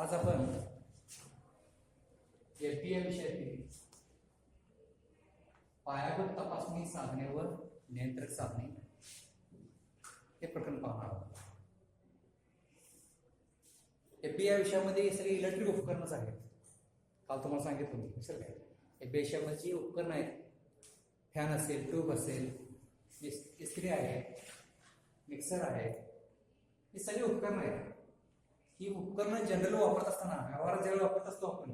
आज आपण एफडीए विषयातील पायाभूत तपासणी साधने व नियंत्रक साधने. हे प्रकरण पाहणार आहोत. एफबी विषयामध्ये सगळे इलेक्ट्रिक उपकरणच आहेत. काल तुम्हाला सांगितलं मी सर काय? एफबी विषयामध्ये उपकरणं आहेत फॅन असेल ट्यूब असेल इस्त्री आहे मिक्सर आहे ही सगळी उपकरणं आहेत. ही उपकरणं जनरल वापरत असताना व्यवहारात ज्यावेळी वापरत असतो आपण.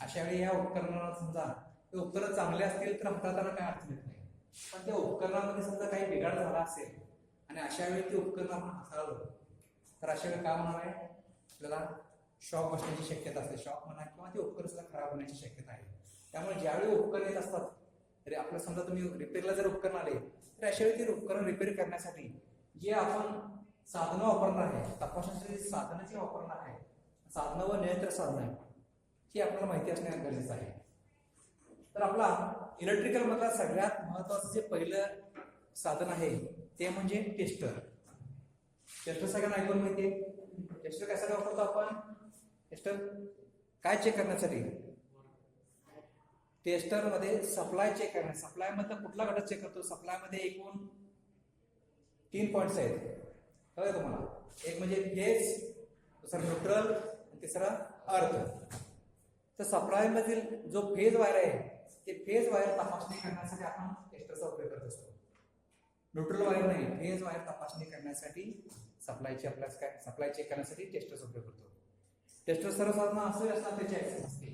अशा वेळी या उपकरणाला समजा ते उपकरण चांगले असतील तर हाताळताना काय अडचण येत नाही. पण त्या उपकरणामध्ये समजा काही बिघाड झाला असेल आणि अशा वेळी ते उपकरण आपण हाताळलं तर अशा वेळी काय होणार आहे? आपल्याला शॉक बसण्याची शक्यता असते. शॉक म्हणा किंवा ते उपकरण सुद्धा खराब होण्याची शक्यता आहे. त्यामुळे ज्यावेळी उपकरण येत असतात तरी आपलं समजा तुम्ही रिपेअरला जर उपकरण आले तर अशा वेळी ते उपकरण रिपेअर करण्यासाठी जे आपण साधनं वापरणार आहे. तपासण्यासाठी साधनं जी वापरणार आहे. साधनं व नियंत्रण साधनं आहे ही आपल्याला माहिती असणे गरजेचं आहे. तर आपला इलेक्ट्रिकल मधला सगळ्यात महत्वाचं जे पहिलं साधन आहे ते म्हणजे टेस्टर. टेस्टर सगळ्यांना ऐकून माहिती आहे. टेस्टर कशाला वापरतो आपण? टेस्टर काय चेक करण्यासाठी? टेस्टरमध्ये सप्लाय चेक करण्या सप्लाय मधला कुठला घटक चेक करतो? सप्लायमध्ये एकूण तीन पॉईंट्स आहेत. कळलं तुम्हाला? एक म्हणजे फेस दुसरा न्यूट्रल आणि तिसरा अर्थ. तर सप्लाय मधील जो फेज वायर आहे ते फेज वायर तपासणी करण्यासाठी आपण टेस्टरचा उपयोग करत असतो. न्यूट्रल वायर नाही फेज वायर तपासणी करण्यासाठी सप्लायची आपल्या काय सप्लाय चेक करण्यासाठी टेस्टरचा उपयोग करतो. टेस्टर सर्वसाधारण असं असणार त्याची ऍक्सेस असते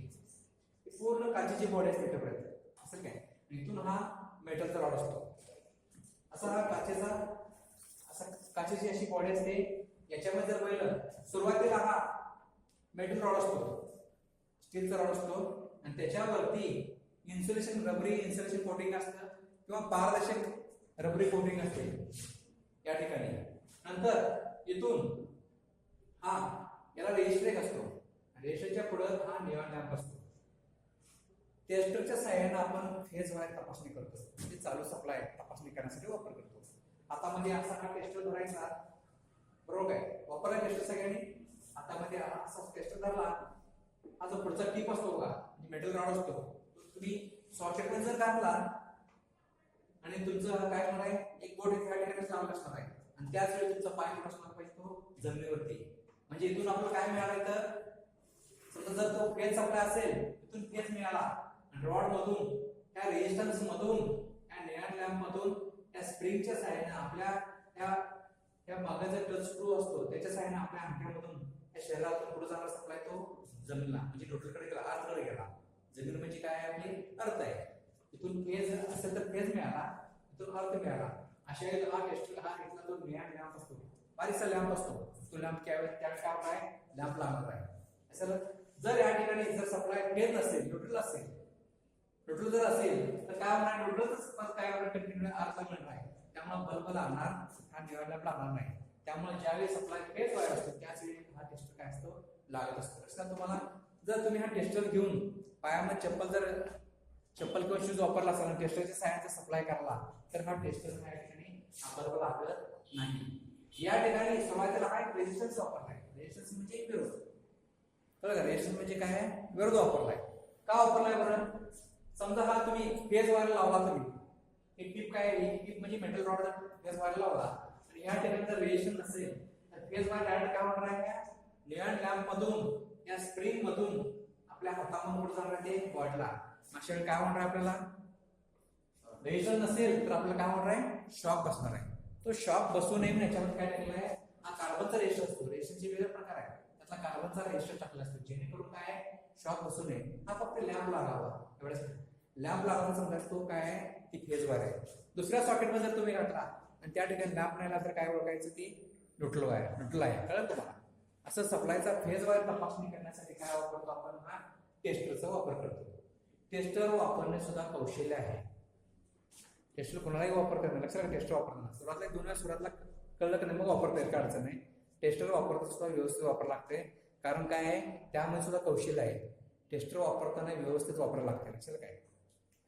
पूर्ण काचेची बॉडी असते इथपर्यंत असं काय? इथून हा मेटलचा रॉड असतो. असा हा काचेचा काचेची अशी बॉडी असते याच्यामध्ये जर पाहिलं सुरुवातीला हा मेटल रॉड असतो स्टीलचा रॉड असतो आणि त्याच्यावरती इन्सुलेशन रबरी इन्सुलेशन कोटिंग असतं किंवा पारदर्शक रबरी कोटिंग असते या ठिकाणी. नंतर इथून हा याला रेजिस्ट्रेक असतो. रेजिस्टरच्या पुढं हा निळा लॅम्प असतो. टेस्टरच्या सहाय्याने आपण फेज वायर तपासणी करतो. म्हणजे चालू सप्लाय तपासणी करण्यासाठी वापर करतो. हातामध्ये असा हा टेस्टर धरायचा. बरोबर आहे वापरला टेस्टर सगळ्यांनी? हातामध्ये हा असा टेस्टर धरला. हा जो पुढचा टीप असतो बघा म्हणजे मेटल रॉड असतो तो तुम्ही सॉफ्ट जर घातला आणि तुमचं काय होणार आहे? एक बोट इथे या ठिकाणी असणार आहे. आणि त्याच वेळी तुमचा पाय असणार पाहिजे तो जमिनीवरती. म्हणजे इथून आपलं काय मिळालं तर समजा जर तो फेज सप्लाय असेल इथून फेज मिळाला. आणि रॉड मधून त्या रेजिस्टन्स मधून त्या निळ्या लॅम्प मधून त्या स्प्रिंगच्या सहाय्याने आपल्या त्या त्या मागाचा टच स्क्रू असतो त्याच्या सहाय्याने आपल्या अंगठ्यामधून त्या शरीरातून पुढे जाणार सप्लाय तो जमिनीला म्हणजे न्यूट्रलकडे गेला अर्थकडे गेला. जमीन म्हणजे काय आपली? अर्थ आहे. इथून फेज असेल तर फेज मिळाला इथून अर्थ मिळाला. अशा वेळेला हा टेस्ट हा घेतला तो निळा लॅम्प असतो. बारीकसा लॅम्प असतो. तो लॅम्प त्यावेळेस त्यावेळेस काय आहे? लॅम्प लागणार आहे. असं जर या ठिकाणी जर सप्लाय फेज नसेल न्यूट्रल असेल न्यूट्रल जर असेल तर काय होणार? न्यूट्रलच काय होणार कंटिन्यू अर्थ मिळणार आहे. त्यामुळे बल्ब लागणार हा निवडला लागणार नाही. त्यामुळे ज्यावेळी सप्लाय फेज वायर असतो त्याच वेळी हा टेस्टर काय असतो? लागत असतो. असं तुम्हाला जर तुम्ही हा टेस्टर घेऊन पायामध्ये चप्पल जर चप्पल किंवा शूज वापरला असेल आणि टेस्टरच्या सायन्सचा सप्लाय करायला तर हा टेस्टर या ठिकाणी बल्ब लागत नाही. या ठिकाणी सुरुवातीला हा एक रेजिस्टन्स वापरलाय रेजिस्टन्स म्हणजे एक विरोध. कळलं का? रेजिस्टन्स म्हणजे काय आहे? विरोध वापरलाय का वापरलाय बरं? समजा हा तुम्ही फेज वायर लावला तुम्ही. एक टीप काय आहे? एक टीप म्हणजे मेटल रॉड फेज वायर लावला. आणि या ठिकाणी जर रेजिस्टन्स असेल तर फेज वायर डायरेक्ट काय होणार आहे का? निळ्या लॅम्प मधून या स्प्रिंग मधून आपल्या हातामधून कुठे जाणार ते बॉडला अशा वेळी काय होणार आहे आपल्याला? रेजिस्टन्स नसेल तर आपल्याला काय होणार आहे? शॉक बसणार आहे. तो शॉक बसू नये म्हणून याच्यामध्ये काय टाकलं आहे? हा कार्बनचा रेजिस्टर असतो. रेशनचे वेगळे प्रकार आहे त्यातला कार्बनचा रेजिस्टर टाकला असतो. जेणेकरून काय शॉक बसू नये. हा फक्त लॅम्प लागावा. एवढ्यासाठी लॅम्प लावला समजा तो काय आहे ती फेज वायर आहे. दुसऱ्या सॉकेटमध्ये जर तुम्ही घातला आणि त्या ठिकाणी लॅम्प नाही तर काय ओळखायचं ती? न्यूट्रल वायर न्यूट्रल आहे कळलं तुम्हाला? असं सप्लायचा फेज वायर तपासणी करण्यासाठी काय वापरतो आपण? हा टेस्टरचा वापर करतो. टेस्टर वापरणे सुद्धा कौशल्य आहे. टेस्टर कोणालाही वापर करणार लक्षात टेस्टर वापरणार सुरुवातला दोन वेळा सुरुवातला कळलं की नाही मग वापरता येईल अडचण नाही. टेस्टर वापरता सुद्धा व्यवस्थित वापर लागते. कारण काय आहे? त्यामध्ये सुद्धा कौशल्य आहे. टेस्टर वापरताना व्यवस्थित वापरायला लागते. लक्षात काय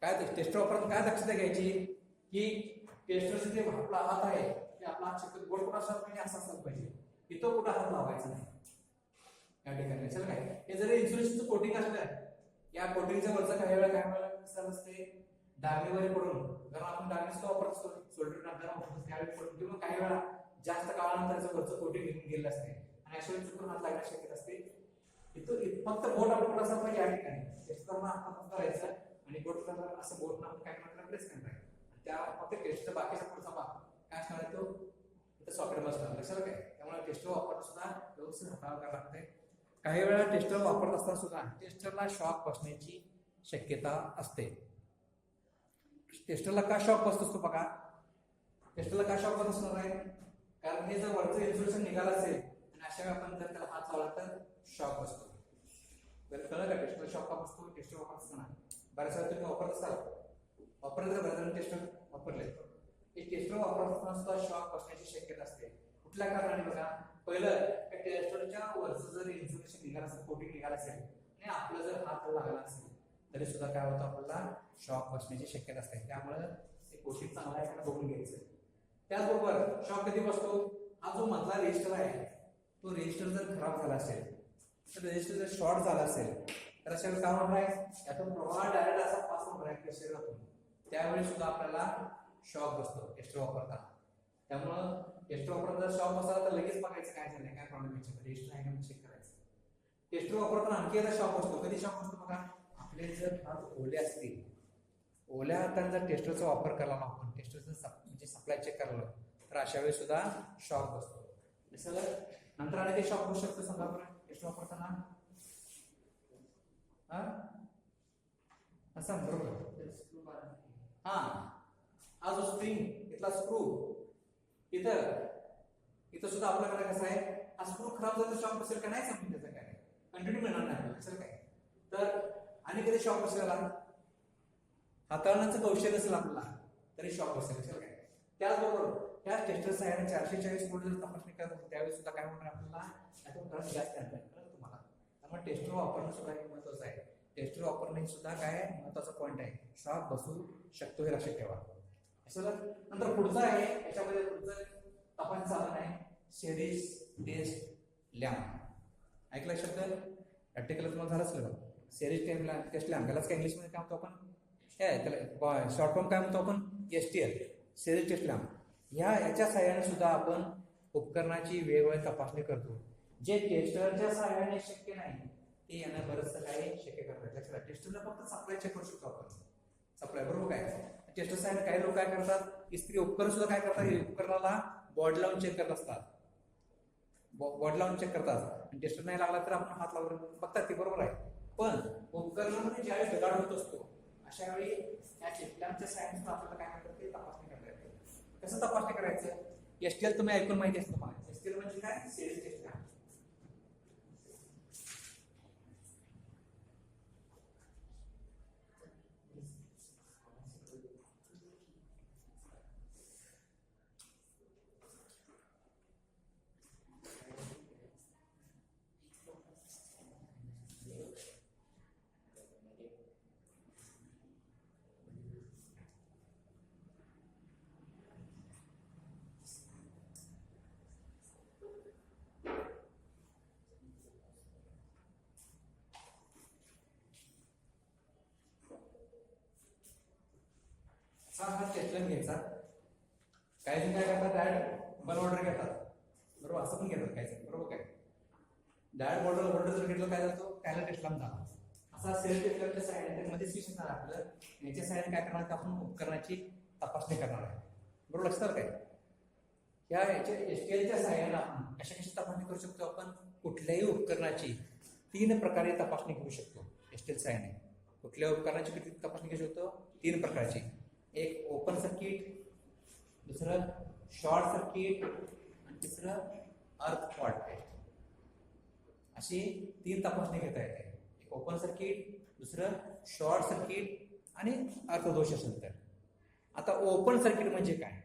काय ते काय दक्षता घ्यायची? की टेस्टरचं जे आपला हात आहे ते आपला हात शक्य बोट कुठं असला पाहिजे असा असला पाहिजे? इथं कुठं हात लावायचा नाही? या ठिकाणी लक्षात काय? हे जरी इन्सुलेशनचं कोटिंग असलं या कोटिंगच्या वरचं काही वेळा काय वेळेला कसं असते? डागणीवर पडून कारण आपण डागणीच वापरत असतो सोल्डर आपल्याला वापरतो त्यावेळी पडून किंवा काही वेळा जास्त काळानंतर त्याचं वरचं कोटिंग निघून गेलेलं असते. आणि अशा वेळी चुकून हात लागण्याची शक्यता असते. इथं फक्त बोट आपण कुठं असं पाहिजे या ठिकाणी? टेस्टरला आपण करायचं. आणि बोट करणार असं बोट आपण काय करणार प्रेस करणार आहे. त्या फक्त टेस्टचा बाकीचा पुढचा भाग काय असणार आहे तो? सॉफ्टवेअर सॉकेट बसणार लक्षात काय त्यामुळे टेस्टर वापरणं सुद्धा व्यवस्थित हाताळावं करावं लागतंय. काही वेळा टेस्टर वापरत असताना सुद्धा टेस्टरला शॉक बसण्याची शक्यता असते. टेस्टरला का शॉक बसत असतो बघा. टेस्टरला का शॉक बसत असणार आहे? कारण हे जर वरचं इन्सुलेशन निघालं असेल आणि अशा वेळी आपण जर त्याला हात लावला तर शॉक बसतो. बरं कळलं का? टेस्टर शॉक का बसतो? टेस्टर वापरत असताना बऱ्याच वेळा तुम्ही वापरत असाल. वापरत का बऱ्याच टेस्टर वापरले. हे टेस्टर वापरत असताना सुद्धा शॉक बसण्याची शक्यता असते. कुठल्या कारणाने बघा? पहिलं टेस्टरच्या वरचं जर इन्फॉर्मेशन निघालं असेल कोटिंग निघालं असेल आणि आपला जर हात लागला असेल तरी सुद्धा काय होतं? आपल्याला शॉक बसण्याची शक्यता असते. त्यामुळे ते कोटिंग चांगला आहे का बघून घ्यायचं. त्याचबरोबर शॉक कधी बसतो? हा जो मधला रेजिस्टर आहे तो रेजिस्टर जर खराब झाला असेल तर रेजिस्टर जर शॉर्ट झाला असेल तर अशा वेळी काय होणार आहे यातून प्रवाह डायरेक्ट असा पास होणार आहे आपल्या शरीरातून त्यावेळी सुद्धा आपल्याला शॉक बसतो टेस्टर वापरताना. त्यामुळं टेस्टर वापरताना जर शॉक बसला तर लगेच बघायचं काय झालं काय प्रॉब्लेम याच्यात रेजिस्टर आहे का चेक करायचं. टेस्टर वापरताना आणखी एकदा शॉक बसतो. कधी शॉक बसतो बघा? आपले जर हात ओले असतील ओल्या हाताने जर टेस्टरचा वापर केला ना आपण टेस्टरचं म्हणजे सप्लाय चेक करायला तर अशा वेळी सुद्धा शॉक बसतो. सगळं नंतर आणि ते शॉक बसू शकतो समजा आपण टेस्ट वापरताना. हा? असा बरोबर. हा. हा जो स्प्रिंग इथला स्क्रू इथं. इथं सुद्धा आपल्याकडे कसं आहे? हा स्क्रू खराब झाला शॉक बसेल का नाही समजून त्याचं काय? कंटिन्यू मिळणार नाही आपल्याला काय? तर आणि कधी शॉक बसेल हाताळण्याचं कौशल्य असेल आपला तरी शॉक बसेल सर काय? त्याचबरोबर ह्या टेस्टर साहेबांनी चारशे चाळीस पुढे जर तपासणी करत त्यावेळी सुद्धा काय म्हणणार आपल्याला? जास्त येणार त्यामुळे टेस्टर वापरणं सुद्धा हे महत्वाचं आहे. टेस्टर वापरणे सुद्धा काय महत्त्वाचा पॉईंट आहे. साप बसू शकतो हे लक्षात ठेवा. असं नंतर पुढचं आहे. याच्यामध्ये पुढचं आपण साधन आहे. सेरीज टेस्ट लॅम्प ऐकलं शब्द प्रॅक्टिकल तुम्हाला झालं असेल सेरीज टेस्ट लॅम्प त्यालाच काय इंग्लिशमध्ये काय म्हणतो आपण? काय त्याला शॉर्ट फॉर्म काय म्हणतो आपण? S T L series test lamp ह्या याच्या सहाय्याने सुद्धा आपण उपकरणाची वेगवेगळी तपासणी करतो. जे टेस्टरच्या सहाय्याने शक्य नाही ते यांना बरंचसं काय शक्य करतात. लक्षात टेस्टरला फक्त सप्लाय चेक करू शकतो आपण. सप्लाय बरोबर काय? टेस्टर साहेब काही लोक काय करतात इस्त्री उपकरण सुद्धा काय करतात उपकरणाला बॉड लावून चेक करत असतात. बॉड लावून चेक करतात. आणि टेस्टर नाही लागला तर आपण हात लावून बघतात ते बरोबर आहे. पण उपकरणामध्ये ज्यावेळी बिघाड होत असतो अशा वेळी या टेस्टलांच्या सायन्स आपल्याला काय करतात ते तपासणी करता येते. कसं तपासणी करायचं? एसटीएल तुम्ही ऐकून माहिती असतं तुम्हाला. एसटीएल म्हणजे काय? सेल्स सेक्शन घ्यायचा. काही जण काय करतात डायरेक्ट बल ऑर्डर घेतात. बरोबर? असं पण घेतात काय बरोबर काय? डायरेक्ट ऑर्डर ऑर्डर जर घेतलं काय जातो? त्याला टेस्टला झाला असा सेल्फ टेस्टलामच्या साईडने मध्ये स्विच असणार आपलं. याच्या साईडने काय करणार तर आपण उपकरणाची तपासणी करणार आहे. बरोबर? लक्षात काय? या याच्या एलच्या सहाय्याने आपण कशा कशी तपासणी करू शकतो आपण? कुठल्याही उपकरणाची तीन प्रकारे तपासणी करू शकतो. एस टी एल साह्याने कुठल्या उपकरणाची किती तपासणी करू शकतो? तीन प्रकारची. एक ओपन सर्किट दुसरं शॉर्ट सर्किट आणि तिसरं अर्थ फॉल्ट टेस्ट अशी तीन तपासणी घेता येते. एक ओपन सर्किट दुसरं शॉर्ट सर्किट आणि अर्थदोष असेल तर. आता ओपन सर्किट म्हणजे काय?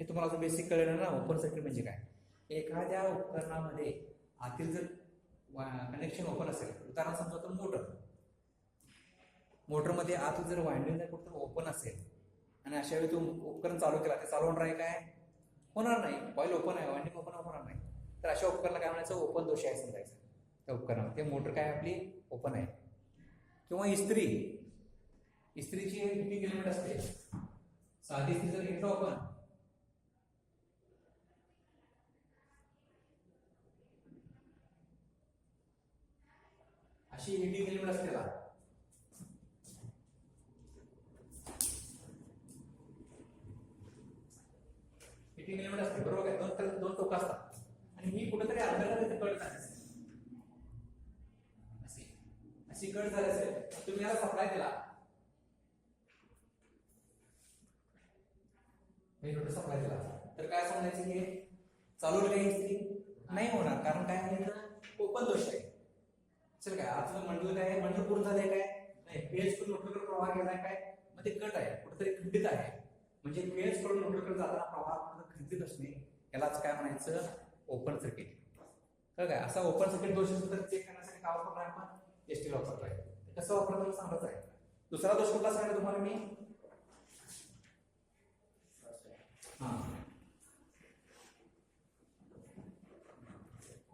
हे तुम्हाला अजून बेसिक कळलं ना ओपन सर्किट म्हणजे काय? एखाद्या उपकरणामध्ये आतील जर कनेक्शन ओपन असेल उदाहरण समजा तर मोटर. मोटरमध्ये आत जर वायंडिंग जर कुठं ओपन असेल आणि अशा वेळी तो उपकरण चालू केला. ते चालू होणार आहे काय? होणार नाही. कॉईल ओपन आहे वायंडिंग ओपन होणार नाही. तर अशा उपकरणाला काय म्हणायचं? ओपन दोष आहे समजायचं. त्या उपकरण ते मोटर काय आपली? ओपन आहे. किंवा इस्त्री. इस्त्रीची एक किती किलोमीटर असते? साधी इस्त्री जर घेतलं ओपन अशी एटी किलोमीटर असते का एटी किलोमीटर असते बरोबर काय दोन तर दोन टोकं असतात. आणि ही कुठेतरी अर्ध्याला तिथे कट झाली असेल. अशी अशी कट झाली असेल. तुम्ही याला सप्लाय दिला हे सप्लाय दिला तर काय सांगायचं हे? चालू काही नाही होणार कारण काय आहे ओपन दोष आहे. चल काय आज मंडळ काय आहे? पूर्ण झालंय काय? नाही पेज करून मोटरकडे प्रवाह गेलाय काय? मग ते कट आहे. कुठेतरी खंडित आहे. म्हणजे पेज करून मोटरकडे जाताना प्रवाह कुठं असणे यालाच काय म्हणायचं? ओपन सर्किट कळ काय? असा ओपन सर्किट दोष असतो तर चेक करण्यासाठी काय वापरणार आपण? एस टी वापरतोय. कसं वापरतो सांगत आहे. दुसरा दोष कुठला सांगितलं तुम्हाला मी? हा.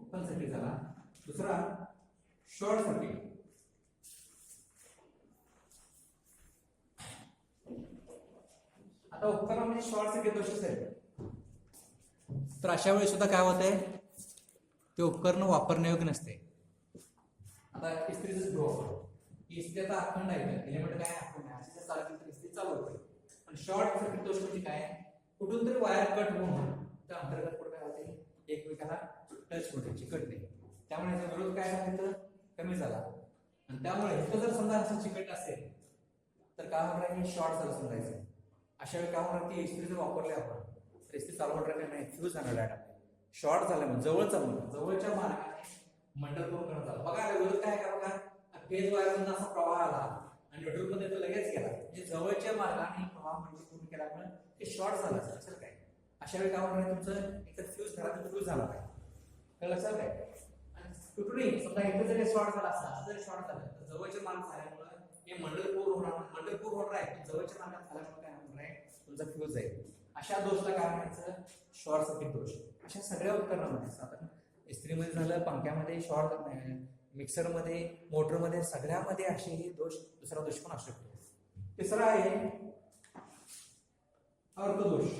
ओपन सर्किट झाला. दुसरा शॉर्ट सर्किट आता उपकरणामध्ये शॉर्ट सर्किट दोष असेल. तर अशा वेळी सुद्धा काय होत आहे ते उपकरण वापरण्यायोग्य नसते. आता इस्त्रीच गृह इस्त्री आता अखंड आहे. एलिमेंट काय अखंड आहे. अशी जर तर इस्त्री चालू होते. पण शॉर्ट सर्किट दोष म्हणजे काय? कुठून तरी वायर कट होऊन त्या अंतर्गत कुठं काय होते? एकमेकाला टच होण्याची कटणे त्यामुळे याचा विरोध काय तर कमी झाला. आणि त्यामुळे इथं जर समजा असं चिकट असेल तर काय होणार आहे? शॉर्ट झालं समजायचं. अशा वेळी काय होणार? की इस्त्री जर वापरली आपण तर इस्त्री चालवून राहिली नाही फ्यूज झाला डायरेक्ट शॉर्ट झालं म्हणजे जवळचा म्हणून. जवळच्या मार्गाने मंडळ करून करत आला बघा आता विरोध काय का बघा? फेज वायरमधून असा प्रवाह आला आणि मध्ये तो लगेच गेला. म्हणजे जवळच्या मार्गाने प्रवाह म्हणजे पूर्ण केल्यामुळे ते शॉर्ट झालं सर असेल काय अशा वेळी काय होणार तुमचं? एकतर फ्यूज झाला तर फ्यूज झाला काय कळलं सर काय आणि कुठूनही समजा इथे जरी शॉर्ट झाला असता जरी शॉर्ट झालं तर जवळच्या मार्ग झाल्यामुळे हे मंडळपूर होणार. मंडळपूर होणार आहे. जवळच्या मार्गात झाल्यामुळे काय होणार आहे? तुमचा फ्यूज आहे अशा दोषला काय म्हणायचं शॉर्ट सर्किट दोष. अशा सगळ्या उपकरणामध्ये साधारण इस्त्रीमध्ये झालं पंख्यामध्ये शॉर्ट मिक्सरमध्ये मोटरमध्ये सगळ्यामध्ये असे हे दोष दुसरा दोष पण असू शकतो. तिसरा आहे अर्थदोष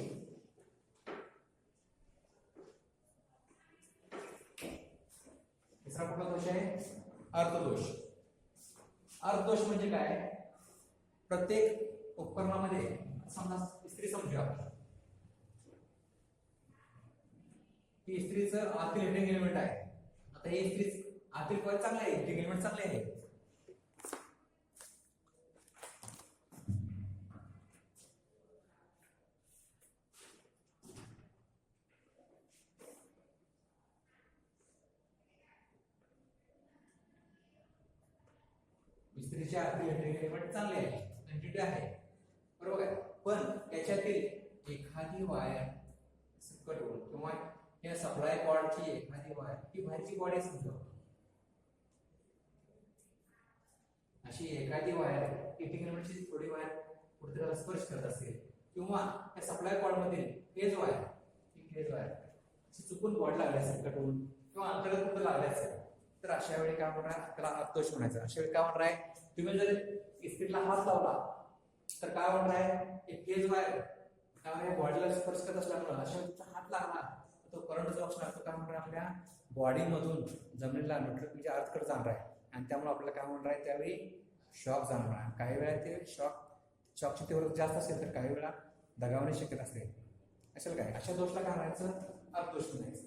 तिसरा कुठला दोष आहे? अर्थदोष अर्थदोष म्हणजे काय? प्रत्येक उपकरणामध्ये समजा इस्त्री समजूया आपण ही इस्त्रीचं आतील हेडिंग एलिमेंट आहे. आता हे इस्त्री आतील कॉईल चांगलं आहे हेडिंग एलिमेंट चांगले आहे. इस्त्रीच्या आतील हिटिंग एलिमेंट चांगले आहे कंटिन्यू आहे बरोबर आहे पण त्याच्यातील एखादी वायर कट होऊन किंवा या सप्लाय कॉर्डची एखादी वायर ही बाहेरची बॉडी समजा अशी एखादी वायर एटी किलोमीटरची थोडी वायर कुठेतरी स्पर्श करत असेल किंवा या सप्लाय कॉड मधील फेज वायर ही वायर चुकून बॉड लागले असेल कटून किंवा अंतर्गत कुठं लागले असेल तर अशा वेळी काय म्हणणार त्याला अतोष म्हणायचा. अशा वेळी काय म्हणणार आहे? तुम्ही जर इस्त्रीला हात लावला तर काय म्हणणार आहे? एक तेज वायर काय बॉडीला स्पर्श करत असल्यामुळे अशा वेळी हात लागला तो करंट जो असणार तो काय म्हणणार आपल्या बॉडीमधून जमिनीला न्यूट्रल म्हणजे अर्थकडे जाणार आहे. आणि त्यामुळे आपल्याला काय होणार आहे त्यावेळी शॉक जाणार आहे. काही वेळा ते शॉक शॉकची तीव्रता जास्त असेल तर काही वेळा दगावणे शक्यता असते. असेल काय? अशा दोषला काय म्हणायचं? अपदोष म्हणायचं.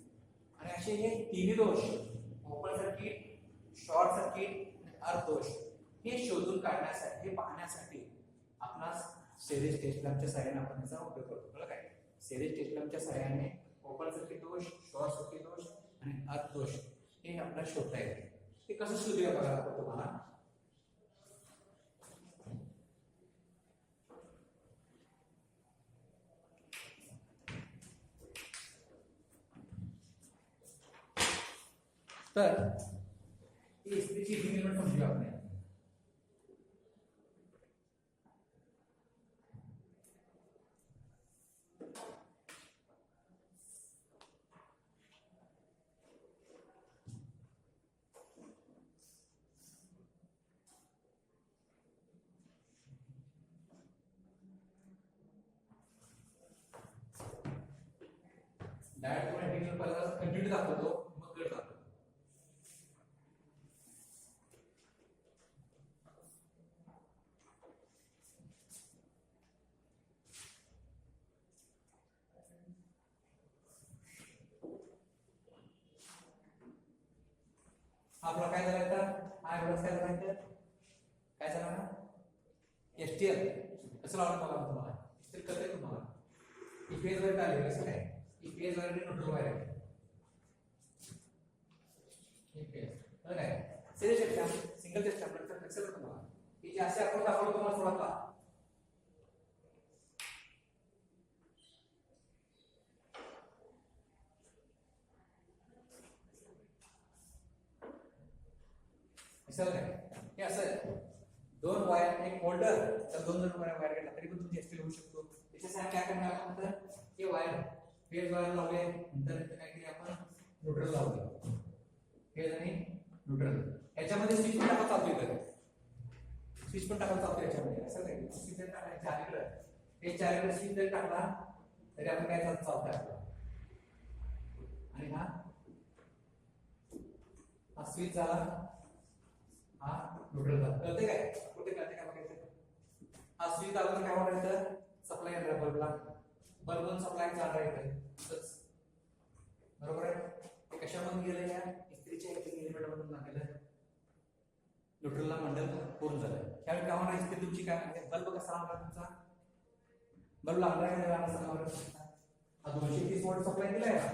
आणि असे हे तिन्ही दोष ओपन सर्किट शॉर्ट सर्किट आणि अर्धदोष हे शोधून काढण्यासाठी हे पाहण्यासाठी आपणास सेरीज टेस्टलॅमच्या सहाय्याने आपण त्याचा उपयोग करतो. बरं काय सेरीज टेस्टलॅमच्या सहाय्याने ओपन सर्किट दोष शॉर्ट सर्किट दोष आणि अर्थ दोष हे आपल्याला शोधता येते. ते कसं शोधूया बघा आपण तुम्हाला? तर ही इस्त्रीची इग्निमेंट समजूया आपण. दाखवतो, मग कट दाखवतो. आपला काय झालं तर हा एवढंच काय झालं इथं? काय झालं ना? एस टी एल कसं लावलं बघा तुम्हाला? एस टी एल कळतंय तुम्हाला फ़ेज़ वायर आली कसं काय? वायर आणि वायर आहे. बरं सिरीज एक्झाम सिंगल टेस्ट आपल्याला लक्षात तुम्हाला. ही जी असे आपण दाखवलं तुम्हाला असं हे असं आहे. दोन वायर एक होल्डर तर दोन दोन वायर वायर घेतला तरी पण तुमची एसटी होऊ शकतो. त्याच्यासाठी काय करणार आपण तर हे वायर फेज वायर लावले नंतर काय केले आपण? न्यूट्रल लावले फेज आणि न्यूट्रल याच्यामध्ये स्विच पण टाकत चालतो इथं. स्विच पण टाकत चालतो याच्यामध्ये. असं स्विच जर टाकला चारीकडे हे चारीकडे स्विच जर टाकला तरी आपण काय चालत? चालतोय आपला. आणि हा? हा स्विच झाला. हा? न्यूट्रल झाला कळते काय? कुठे कळते काय बघायचं? हा स्विच दाबून काय म्हणायचं? सप्लाय येणार बल्बला बल्ब सप्लाय चालू आहे असंच बरोबर आहे? ते कशामधून गेलं या इस्त्रीच्या एक एलिमेंट मधून न्यूट्रलला मंडल पूर्ण झालं त्यावेळी काय होणार ते तुमची काय म्हणजे बल्ब कसा लागला तुमचा? बल्ब लागला का नाही लागला सांगा बरं. हा दोनशे तीस वॉट सप्लाय दिलाय का?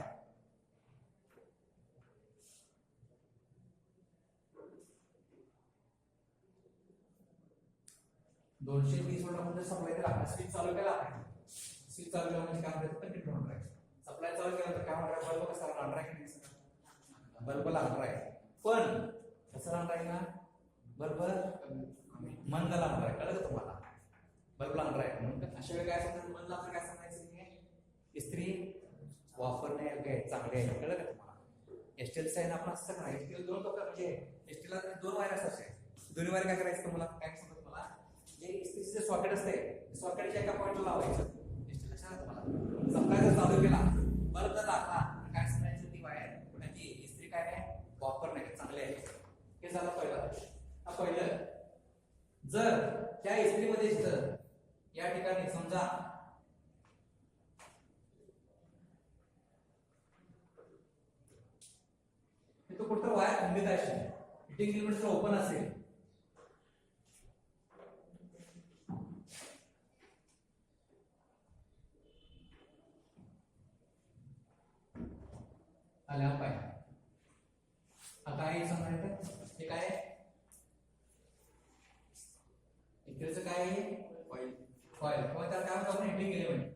दोनशे तीस वोल्ट म्हणजे सप्लाय केला आपण स्विच चालू केला. स्विच चालू केला म्हणजे काय म्हणतात कंटिन्यू होणार सप्लाय चालू केला तर काय होणार? बल्ब कसा लागणार? आहे बल्ब लागणार आहे. पण कसं लागणार आहे ना? बल्ब मंद लागणार आहे? कळलं का तुम्हाला? बल्ब लागणार आहे. म्हणून अशा वेळी काय सांगतात मंद लागणार काय सांगायचं नाही इस्त्री वापरणे काय चांगले आहे. कळलं का तुम्हाला? एसटीएलचं आहे ना आपण असं करा एसटीएल दोन प्रकार म्हणजे एसटीला दोन वायर असतात. दोन्ही वायर काय करायचं तुम्हाला? काय सांगतो तुम्हाला? जे इस्त्रीचे सॉकेट असते सॉकेटच्या एका पॉईंटला लावायचं. एसटीला सांगा तुम्हाला. सप्लाय चालू केला बल्ब जर लागला तर काय सांगायचं ती वायर आणि ती इस्त्री काय आहे वापरणे चांगले आहे हे झालं पहिलं हा पहिलं जर प्रदेश इस्त्रीमध्ये जर या ठिकाणी समजा तिथं कुठं वायर खंडित असेल हिटिंग एलिमेंट ओपन असेल आल्या पाय आता हे सांगायचं हे काय आहे? इकडचं काय आहे Oil. कॉईल त्याला काय म्हणतो आपण हिटिंग एलिमेंट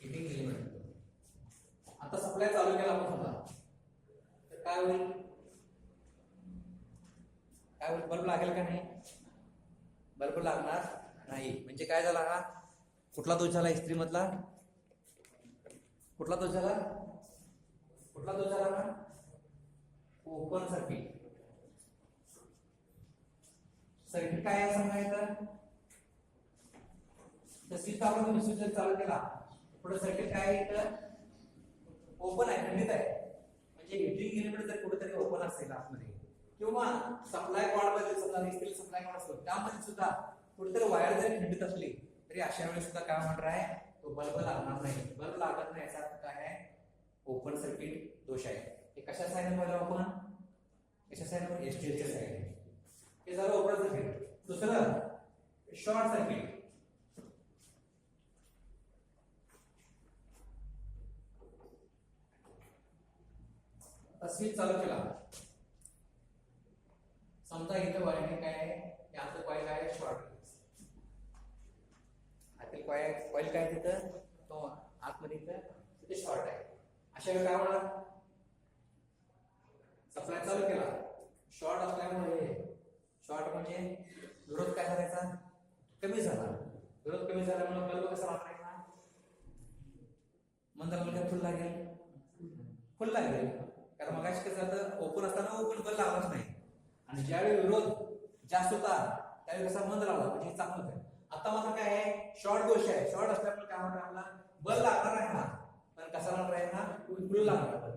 हिटिंग एलिमेंट आता सप्लाय चालू केला आपण समजा. तर काय होईल? काय होईल? बल्ब लागेल का नाही? बल्ब लागणार नाही. म्हणजे काय झाला हा? कुठला दोष झाला इस्त्री मधला कुठला दोष झाला कुठला दोष झाला ना? ओपन सर्किट सर्किट काय आहे सांगायचं तर स्विच आपण तुम्ही स्विच चालू केला पुढे सर्किट काय आहे तर ओपन आहे खंडित आहे. म्हणजे हिटिंग एलिमेंट जर कुठेतरी ओपन असेल आतमध्ये किंवा सप्लाय कॉर्डमध्ये समजा इस्त्री सप्लाय कॉर्ड असतो त्यामध्ये सुद्धा कुठेतरी वायर जरी खंडित असली तरी अशा वेळेस सुद्धा काय म्हणणार आहे? तो बल्ब लागणार नाही. बल्ब लागत नाही याचा अर्थ काय आहे? ओपन सर्किट दोष आहे. हे कशा साईडने पाहिलं आपण? कशा साईन एस टी एलच्या साईड हे झालं ओपन सर्किट. दुसरं शॉर्ट सर्किट स्विच चालू केला. समजा इथं वायरिंग काय आहे? आमचं कॉईल काय आहे शॉर्ट आतील कॉईल कॉईल काय तिथं तो आतमध्ये इथं तिथे शॉर्ट आहे अशा वेळी काय होणार सप्लाय चालू केला. शॉर्ट असल्यामुळे शॉर्ट म्हणजे विरोध काय करायचा? कमी झाला. विरोध कमी झाल्यामुळे बल्ब कसा वापरायचा मंदर मुलगा फुल लागेल. फुल लागेल. कारण मग कसं झालं ओपन असताना ओपन बल्ब लावत नाही. आणि ज्यावेळी विरोध जास्त होता त्यावेळी कसा मंद लावला म्हणजे चांगलं होतं. आता मात्र काय आहे? शॉर्ट गोष्ट आहे. शॉर्ट असल्यामुळे काय म्हणतो आपला? बल्ब लागणार नाही ना कसा लागणार आहे ना फुल लागला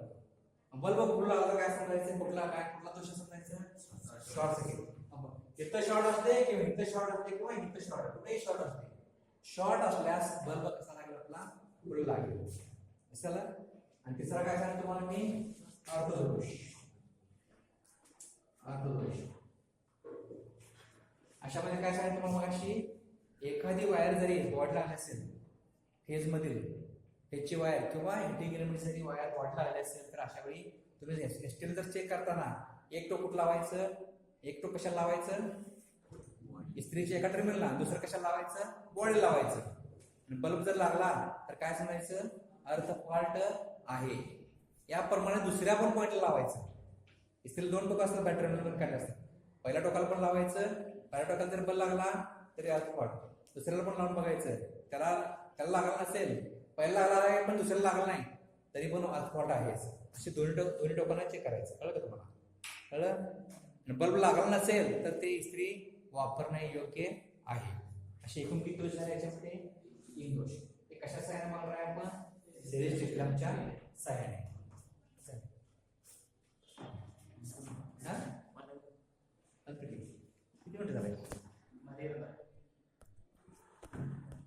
बल्ब बल्ब फुल लागला काय समजायचं? कुठला काय? कुठला दोष समजायचा? शॉर्ट सर्किट इथं शॉर्ट असते किंवा इथं शॉर्ट असते किंवा इथं शॉर्ट असते? कुठेही शॉर्ट असते. शॉर्ट असल्यास बल्ब कसा लागेल आपला? फुल लागेल. चला आणि तिसरा काय सांगतो तुम्हाला मी? अर्धदोष. अर्धदोष. अशा अशामध्ये काय सांगितलं तुम्हाला मगाशी? एखादी वायर जरी वाढला आली असेल फेज मधील वायर किंवा इंटिग्रेमेंट वायर वाढला आली असेल तर अशा वेळी तुम्ही टी जर चेक करताना एक टोक कुठं लावायचं? एक टोक कशाला लावायचं? इस्त्रीच्या एका टर्मिनलला दुसरं कशाला लावायचं? बॉडी लावायचं. आणि बल्ब जर लागला तर काय सांगायचं अर्थ फॉल्ट आहे. याप्रमाणे दुसऱ्या पण पॉईंटला लावायचं. इस्त्री दोन टोक असतात बॅटरी पण काढले असतात. पहिल्या टोकाला पण लावायचं पहिल्या टोकाला जर बल्ब लागला तरी अर्थ फॉल्ट दुसऱ्याला पण लावून बघायचं. त्याला त्याला लागला नसेल पहिला लागला नाही पण दुसऱ्याला लागला नाही. तरी पण फॉट आहेच असे. दोन्ही टो दोन्ही टोकांना चेक करायचं. कळलं का तुम्हाला? कळलं? बल्ब लागला नसेल तर ते इस्त्री वापरणे योग्य आहे. असे एकूण किती दोष झाले याच्यामध्ये? तीन दोष. ते कशा सहाय्याने मागणार आहे आपण? सिरीज टेक्लमच्या सहाय्याने. किती मिनिटं झाले?